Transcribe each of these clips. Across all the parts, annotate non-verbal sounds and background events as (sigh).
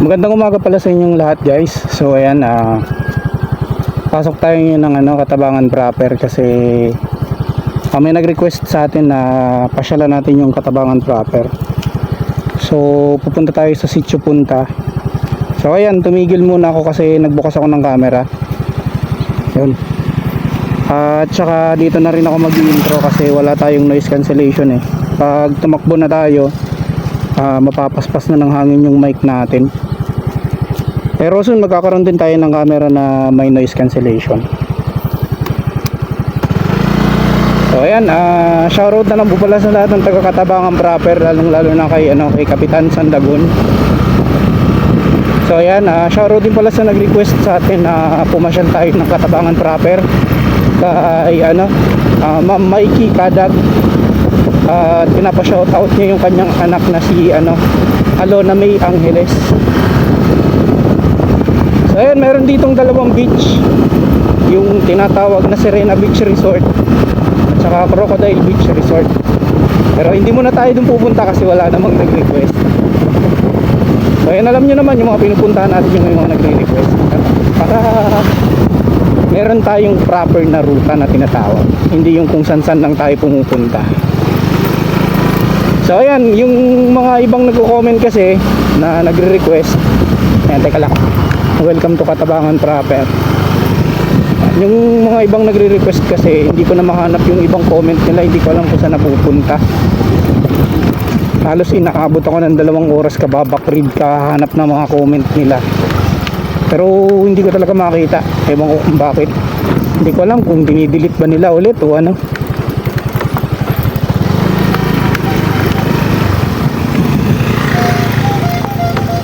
Magandang umaga pala sa inyong lahat guys. So ayan, ah pasok tayo ngayon ng ano, katabangan proper kasi ah, may nag-request sa atin na pasyalan natin yung katabangan proper. So pupunta tayo sa sitio punta. So ayan, tumigil muna ako kasi nagbukas ako ng camera. Yun. At saka dito na rin ako mag-intro kasi wala tayong noise cancellation eh. Pag tumakbo na tayo, ah, mapapaspas na ng hangin yung mic natin. Pero soon magkakaroon din tayo ng camera na may noise cancellation. So ayan, ah shoutout na lang po pala sa lahat ng taga-katabangan proper lalong lalo na kay ano kay Kapitan Sandagon. So ayan, ah shoutout din pala sa nag-request sa atin na pumasyal tayo ng katabangan proper kay ano ah, Ma'am Mikey Kadag at pinapa-shoutout niya yung kanyang anak na si ano Alona May Angeles. So ayan, meron ditong dalawang beach. Yung tinatawag na Serena Beach Resort at saka Crocodile Beach Resort. Pero hindi muna tayo dun pupunta kasi wala namang nag-request. So ayan, alam nyo naman yung mga pinupuntahan natin yung mga nagre-request. Para meron tayong proper na ruta na tinatawag. Hindi yung kung san-san lang tayo pumupunta. So ayan, yung mga ibang nagko-comment kasi na nagre-request. Ayan, teka lang. Welcome to Katabangan Proper. Yung mga ibang nagre-request kasi hindi ko na mahanap yung ibang comment nila, hindi ko alam kung saan napupunta. Halos inaabot ako ng dalawang oras kababak read kahanap ng mga comment nila. Pero hindi ko talaga makita. Ewan ko kung bakit. Hindi ko alam kung dinidelete ba nila ulit o ano.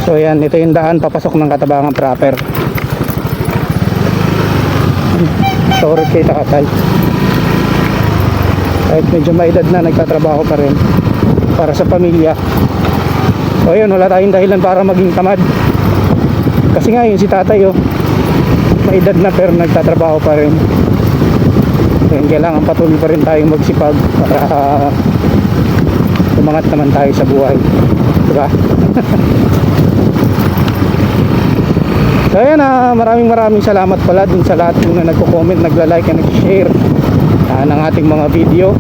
So yan, ito yung daan papasok ng Katabangan proper. Sorry kay Takatay. Kahit medyo maedad na nagtatrabaho pa rin para sa pamilya. So ayun, wala tayong dahilan para maging tamad. Kasi nga yun si tatay oh, maedad na pero nagtatrabaho pa rin. Ayun, kailangan patuloy pa rin tayong magsipag para uh, (laughs) umangat naman tayo sa buhay. Diba? (laughs) So ayan ah, maraming maraming salamat pala dun sa lahat yung na nagko-comment, nagla-like and nag-share ah, ng ating mga video.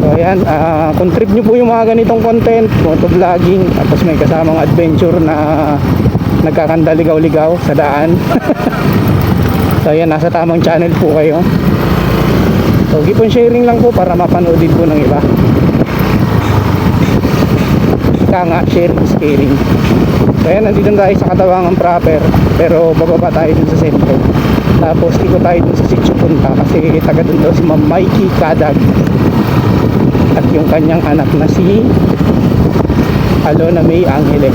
So ayan, ah, contrib nyo po yung mga ganitong content, photo vlogging, tapos may kasamang adventure na nagkakandaligaw-ligaw sa daan. (laughs) so ayan, nasa tamang channel po kayo. So keep on sharing lang po para mapanood din po ng iba. Ika nga, sharing is caring. So ayan, nandito na tayo sa Katawangan proper Pero bababa tayo dun sa sentro. Tapos ikot tayo dun sa sitio punta Kasi taga dun daw si Ma'am Mikey Kadag. At yung kanyang anak na si Alona May Angeles.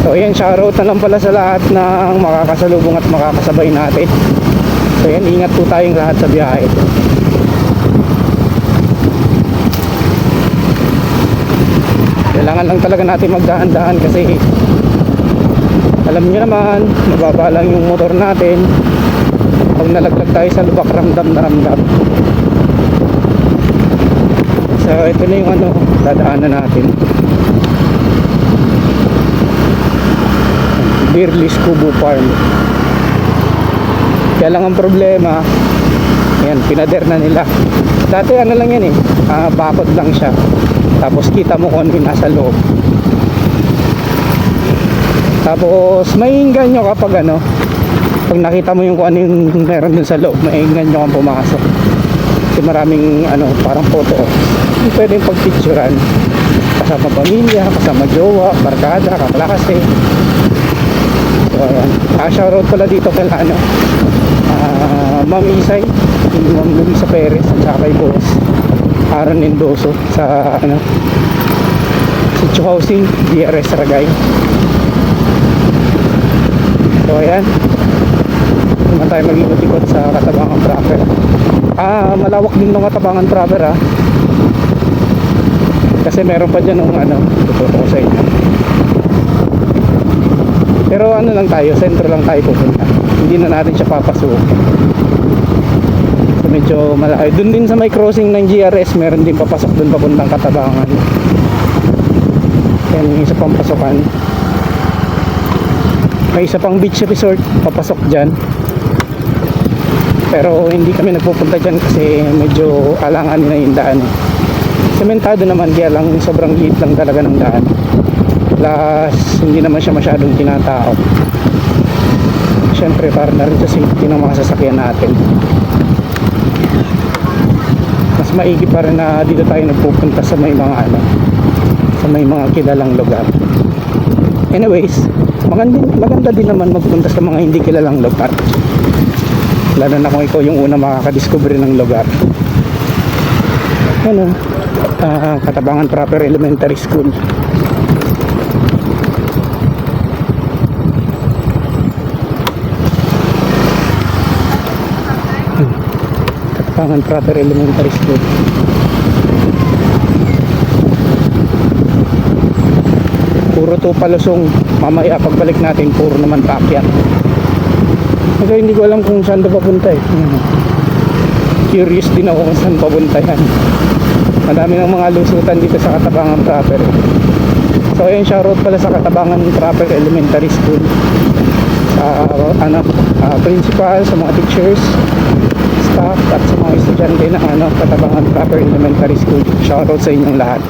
So ayan, shoutout na lang pala sa lahat ng makakasalubong at makakasabay natin. So ayan, ingat po tayong lahat sa biyahe kailangan lang talaga natin magdahan-dahan kasi alam niyo naman mababa lang yung motor natin. Pag nalaglag tayo sa lubak ramdam na ramdam. So ito na yung ano dadaanan natin. Beerless Kubo Farm. Kaya lang ang problema Ayan, pinader na nila. Dati ano lang yan eh, ah, bakod lang siya. Tapos kita mo kung ano yung nasa loob. Tapos mainggan nyo kapag ano, pag nakita mo yung kung ano yung meron dun sa loob, mainggan nyo kang pumasok. Kasi maraming ano, parang photo. Yung pwedeng pagpicturan. Kasama pamilya, kasama jowa, barkada, kaklase. So ayan. Ah, shoutout pala dito kay ano, ah, Ma'am Isay, Ma'am Luisa Perez at saka kay Boss Aaron Mendoso sa ano Sitio Housing, DRS Ragay. So ayan. Naman tayo mag-ikot-ikot sa Katabangan Proper. Ah, malawak din ng Katabangan Proper ah. Kasi meron pa dyan ng ano, tuturo ko sa inyo. Pero ano lang tayo, sentro lang tayo pupunta. Hindi na natin siya papasukin. Medyo malaki. Doon din sa may crossing ng GRS, meron din papasok doon papuntang Katabangan. Yan yung isa pang pasukan. May isa pang beach resort papasok dyan. Pero hindi kami nagpupunta dyan kasi medyo alangan na yung daan. Sementado naman kaya lang sobrang liit lang talaga ng daan. Plus hindi naman siya masyadong tinatao. Siyempre para na rin sa safety ng mga sasakyan natin. Maigi pa na dito tayo nagpupunta sa may mga ano sa may mga kilalang lugar. Anyways, maganda, maganda din naman magpunta sa mga hindi kilalang lugar. Lalo na kung ikaw yung una makakadiscover ng lugar. Ano, ah, Katabangan Proper Elementary School. Katabangan Proper Elementary School. Puro to palusong. Mamaya pagbalik natin, puro naman paakyat. Pero hindi ko alam kung saan to papunta eh. Ayan. Curious din ako kung saan papunta yan. Madami ng mga lusutan dito sa Katabangan Proper. So ayun, shoutout pala sa Katabangan Proper Elementary School. Sa ano, ah, principal, sa mga teachers, staff, at sa mga estudyante ng ano, Katabangan Proper Elementary School. Shoutout sa inyong lahat.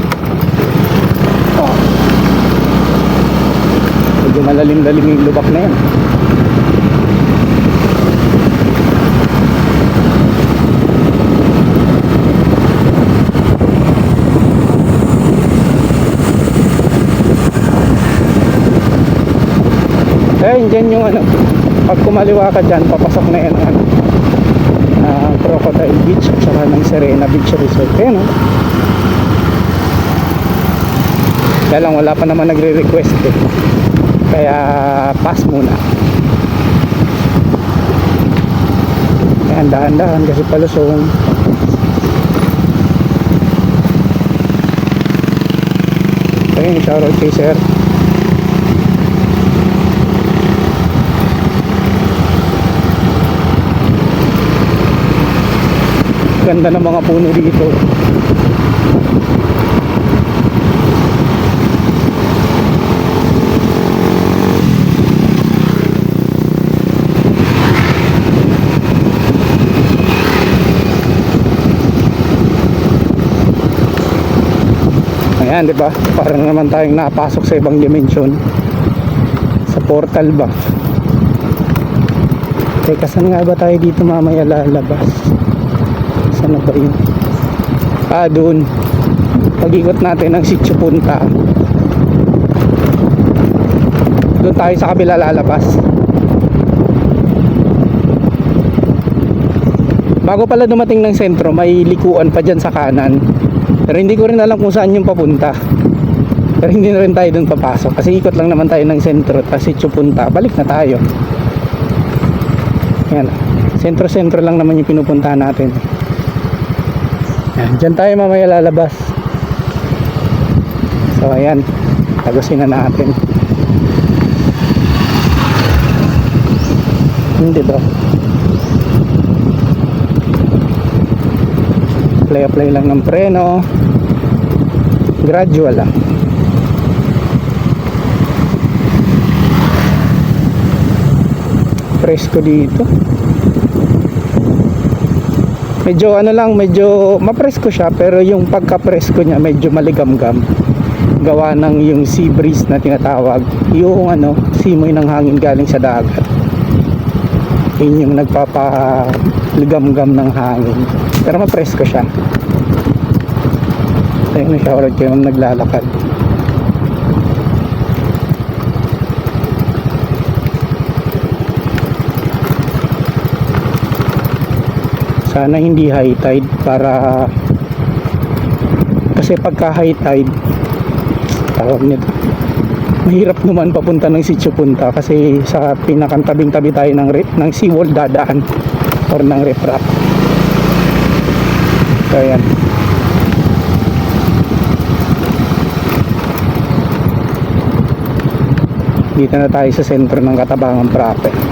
Oh. Medyo malalim-lalim yung lubak na yan. Dyan yung ano, pag kumaliwa ka dyan, papasok na yan ang ano, ah, Crocodile Beach at saka ng Serena Beach Resort. Ayan, oh. Kaya lang wala pa naman nagre-request eh. Kaya pass muna. Ayan, dahan-dahan kasi palusong. Ayun, shoutout kay sir. Ganda ng mga puno dito. Ayan, di ba? Parang naman tayong napasok sa ibang dimension. Sa portal ba? Teka, saan nga ba tayo dito mamaya lalabas? Na ba yun? Ah, doon. Pag-ikot natin ng sitio punta. Doon tayo sa kabila lalabas. Bago pala dumating ng sentro, may likuan pa dyan sa kanan. Pero hindi ko rin alam kung saan yung papunta. Pero hindi na rin tayo doon papasok. Kasi ikot lang naman tayo ng sentro. Tapos sitio punta. Balik na tayo. Yan. Sentro-sentro lang naman yung pinupuntahan natin. Yan. Diyan tayo mamaya lalabas. So ayan. Tagusin na natin. Hindi ba? Apply apply lang ng preno. Gradual lang. Presko dito. Medyo ano lang, medyo mapresko siya pero yung pagka-presko niya medyo maligam-gam. Gawa ng yung sea breeze na tinatawag. Yung ano, simoy ng hangin galing sa dagat. Yun yung nagpapaligam-gam ng hangin. Pero mapresko siya. Ayun, shower kayo naglalakad. Sana hindi high tide para kasi pagka high tide tawag nito mahirap naman papunta ng sitio punta kasi sa pinakantabing tabi tayo ng, re- ng seawall dadaan or ng riprap. So yan dito na tayo sa sentro ng Katabangan proper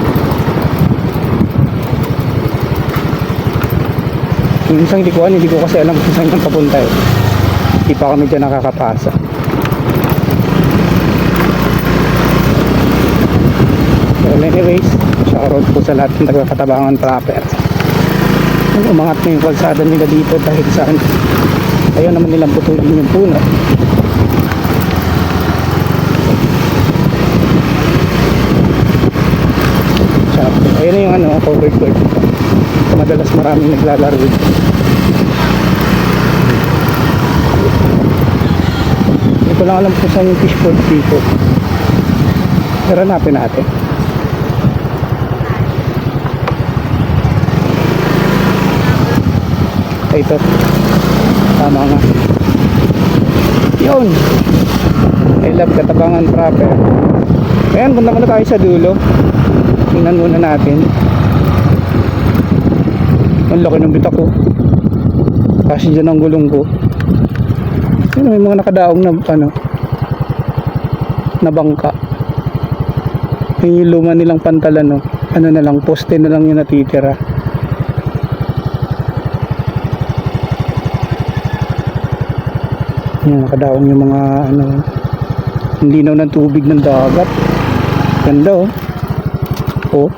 minsan hindi ko ano, hindi ko kasi alam kung saan kang papunta eh. Hindi pa kami dyan nakakapasa. Well, anyways, shoutout po sa lahat ng tagakatabangan proper. Ano, umangat na yung kalsada nila dito dahil saan ayaw naman nilang putulin yung puno. Ayan na yung ano, covered court. Madalas maraming naglalaro dito. Hindi ko lang alam kung saan yung fish port dito. Pero hanapin natin. Ito. Tama nga. Yun. I love katabangan proper. Ayan, punta muna tayo sa dulo. Tingnan muna natin. Ang laki ng bitak ko. Kasi dyan ang gulong ko. Yun, may mga nakadaong na ano na bangka. Yun yung luma nilang pantalan no. Ano na lang, poste na lang yung natitira. Yung nakadaong yung mga ano ang linaw ng tubig ng dagat. Ganda oh. Oh.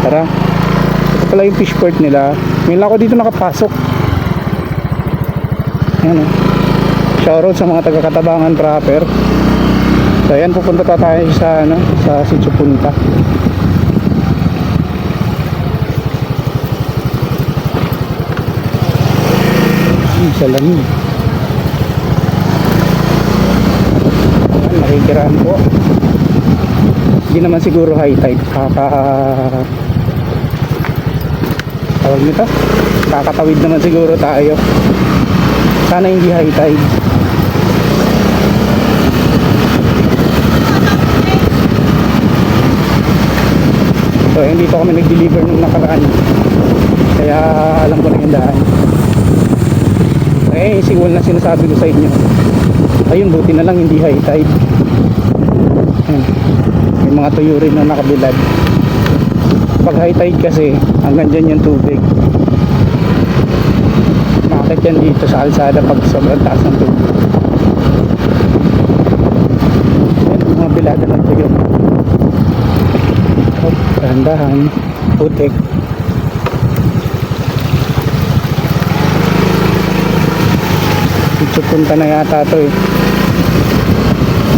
Tara. Ito pala yung fish port nila. Ngayon ako dito nakapasok. Ayan oh. Shoutout sa mga taga-katabangan proper. So ayan, pupunta pa tayo sa ano, sa Sitio Punta. Hmm, sa lamig. Ayan, nakikiraan po. Hindi naman siguro high tide. Kaka... Tawag nito? Kakatawid naman siguro tayo. Sana hindi high tide. So, hindi pa kami nag-deliver nung nakaraan. Kaya alam ko na yung daan. Eh, siwal na sinasabi ko sa inyo. Ayun, buti na lang hindi high tide. May mga tuyo rin na nakabilad. Pag high tide kasi, hanggang dyan yung tubig. Bakit yan dito sa alsada pag sobrang taas ng tubig? Ayan, mga bilada ng tuyo. Oh, dahan-dahan. Putik. Dito punta na yata to eh.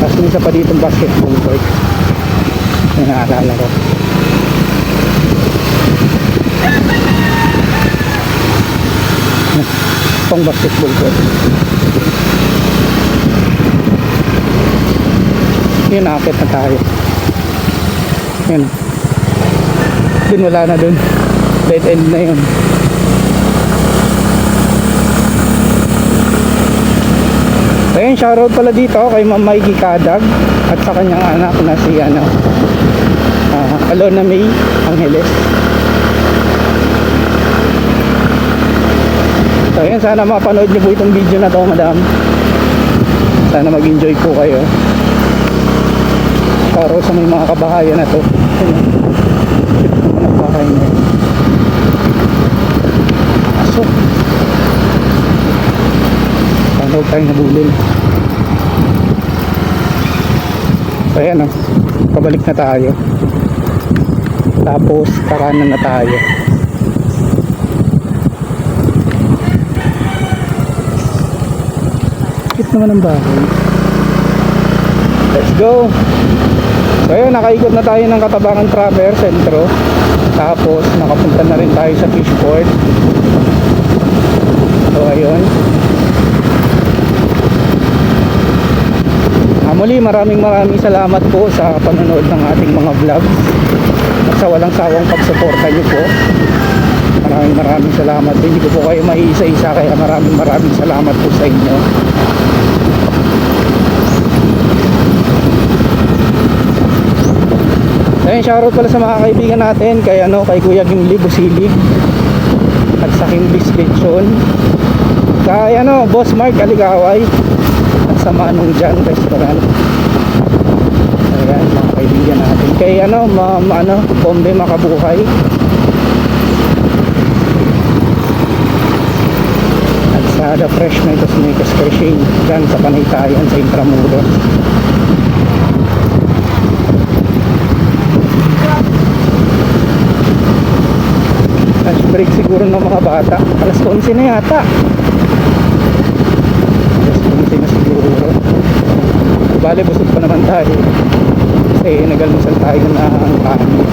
Tapos isa pa dito basketball court. Yung naalala ko. Pang basketball court. Yun, nakakit na tayo. Yun. Dun wala na dun. Dead end na yun. Ayun, shoutout pala dito kay Ma'am Mikey at sa kanyang anak na si ano, ah, Alona May Angeles. So ayun, sana mapanood niyo po itong video na to, madam. Sana mag-enjoy po kayo. Shoutout sa may mga kabahayan na to. Ang bahay na yun. Aso. Huwag tayong nabulil. So ayan o. Pabalik na tayo. Tapos kakanan na tayo. Naman ang bahay. Let's go! So ayun, nakaikot na tayo ng Katabangan Traver Centro. Tapos nakapunta na rin tayo sa Fishport. So ayun. Ah, muli maraming maraming salamat po sa panonood ng ating mga vlogs at sa walang sawang pagsuporta niyo po. Maraming maraming salamat. Hindi ko po kayo maiisa-isa kaya maraming maraming salamat po sa inyo. Ayun, shoutout pala sa mga kaibigan natin kay ano, kay Kuya Gimli Busili at sa Kimbis Lechon kay ano, Boss Mark Aligaway at sa Manong Jan Restaurant ayan, mga kaibigan natin kay ano, Ma'am ano, Bombe Makabuhay kalsada fresh na ito Micos Crescent dyan sa Panaytayan sa Intramuros. Lunch break siguro ng mga bata. Alas 11 na yata. Alas 11 na siguro. Bale busog pa naman tayo. Kasi nagalmusal tayo ng kanin.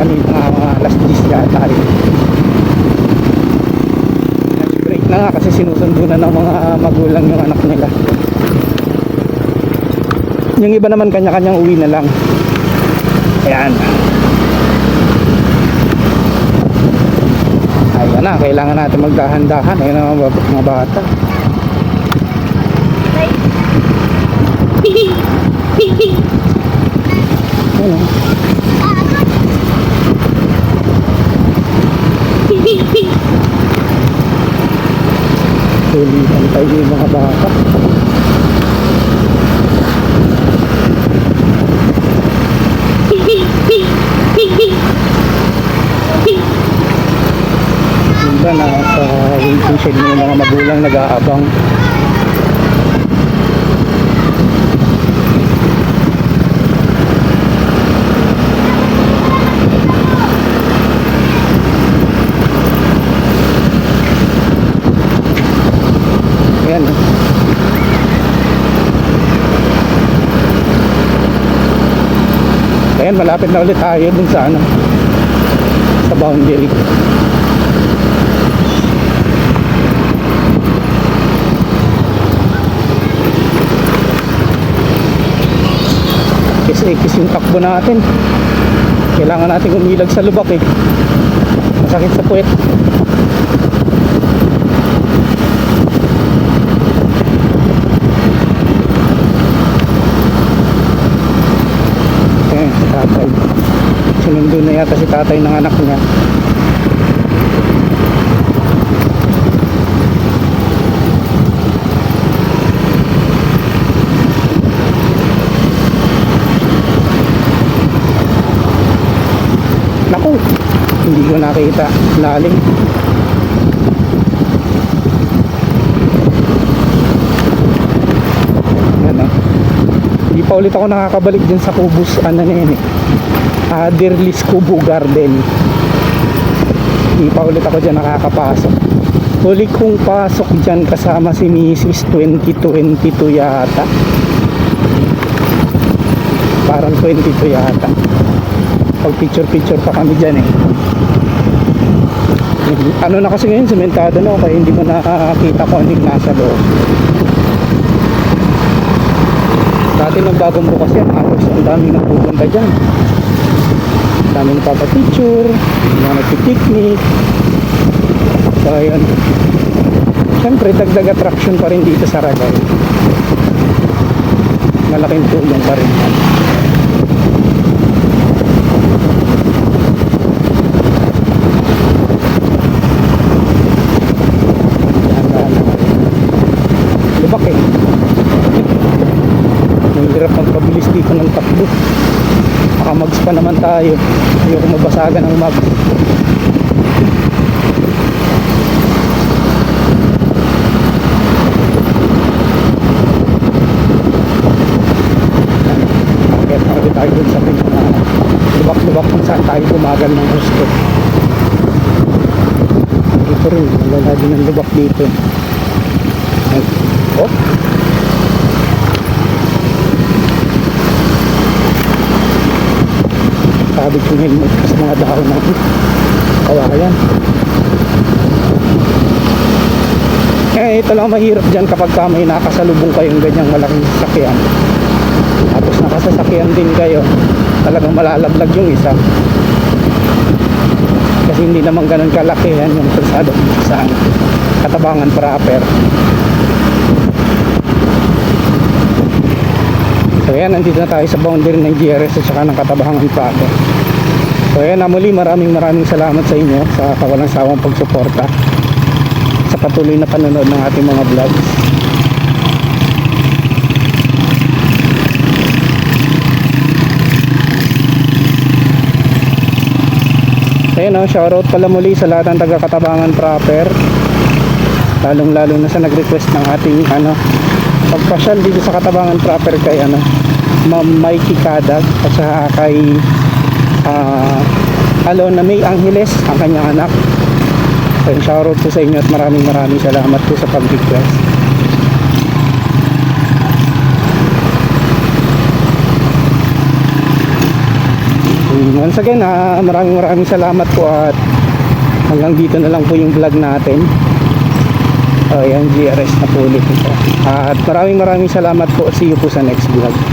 Kanina alas 10 yata eh. lunch break na nga kasi sinusundo na ng mga magulang yung anak nila. Yung iba naman kanya-kanyang uwi na lang. Ayan. Ayan na kailangan natin magdahan-dahan. Ayun ang mga, bata ayun oh. Tulitan bata. Minsan nasa waiting shed yung mga magulang nag-aabang. Ayan. Ayan, malapit na ulit tayo dun sa ano sa boundary. Kasi ikis yung takbo natin. Kailangan natin umilag sa lubak eh. Masakit sa puwet. Ayan, si tatay. Sinundo na yata si tatay ng anak niya. Naku, hindi ko nakita. Lalim. Yan ah. Hindi pa ulit ako nakakabalik dyan sa Kubus, ano na yun eh. Ah, Dirlis Kubo Garden. Hindi pa ulit ako dyan nakakapasok. Huli kong pasok dyan kasama si Mrs. 2022 yata. Parang 22 yata. Pag picture picture pa kami dyan eh. Ano na kasi ngayon, sementado na kaya hindi mo nakakita ko ano yung nasa loob. Dati nung bukas yan, halos ang dami nang pupunta dyan. Dami nagpapapicture, mga nagpipiknik. So ayun. Siyempre, dagdag attraction pa rin dito sa Ragay. Malaking tulong pa rin yan. Lubak eh. Ang hirap magpabilis dito ng takbo. Baka mags pa naman tayo. Ayoko mabasagan ng mag. Kaya tayo dun sa pinaka lubak-lubak kung saan tayo bumagal ng gusto. Dito rin, wala din ng lubak dito. Ay, Oh, sabit yung helmet kasi mga dahon na kawayan eh ito lang mahirap dyan kapag ka may nakasalubong kayong ganyang malaking sasakyan. Tapos nakasasakyan din kayo talagang malalaglag yung isa. Kasi hindi naman ganun kalaki yan yung kalsada sa katabangan proper So ayan, nandito na tayo sa boundary ng GRS at saka ng Katabahangan Plato. So ayan na muli, maraming maraming salamat sa inyo sa kawalang sawang pagsuporta sa patuloy na panonood ng ating mga vlogs. Ayun oh, shoutout pala muli sa lahat ng taga Katabangan proper. lalong lalo na sa nag-request ng ating ano pagpasyal dito sa Katabangan proper kay ano Ma'am Mikey Kadag at saka kay ah Alona May Angeles ang kanyang anak so shoutout po sa inyo at maraming maraming salamat po sa pag-request Once again, ah, maraming maraming salamat po at hanggang dito na lang po yung vlog natin. Oh, yan, GRS na po ulit ito. At maraming maraming salamat po. See you po sa next vlog.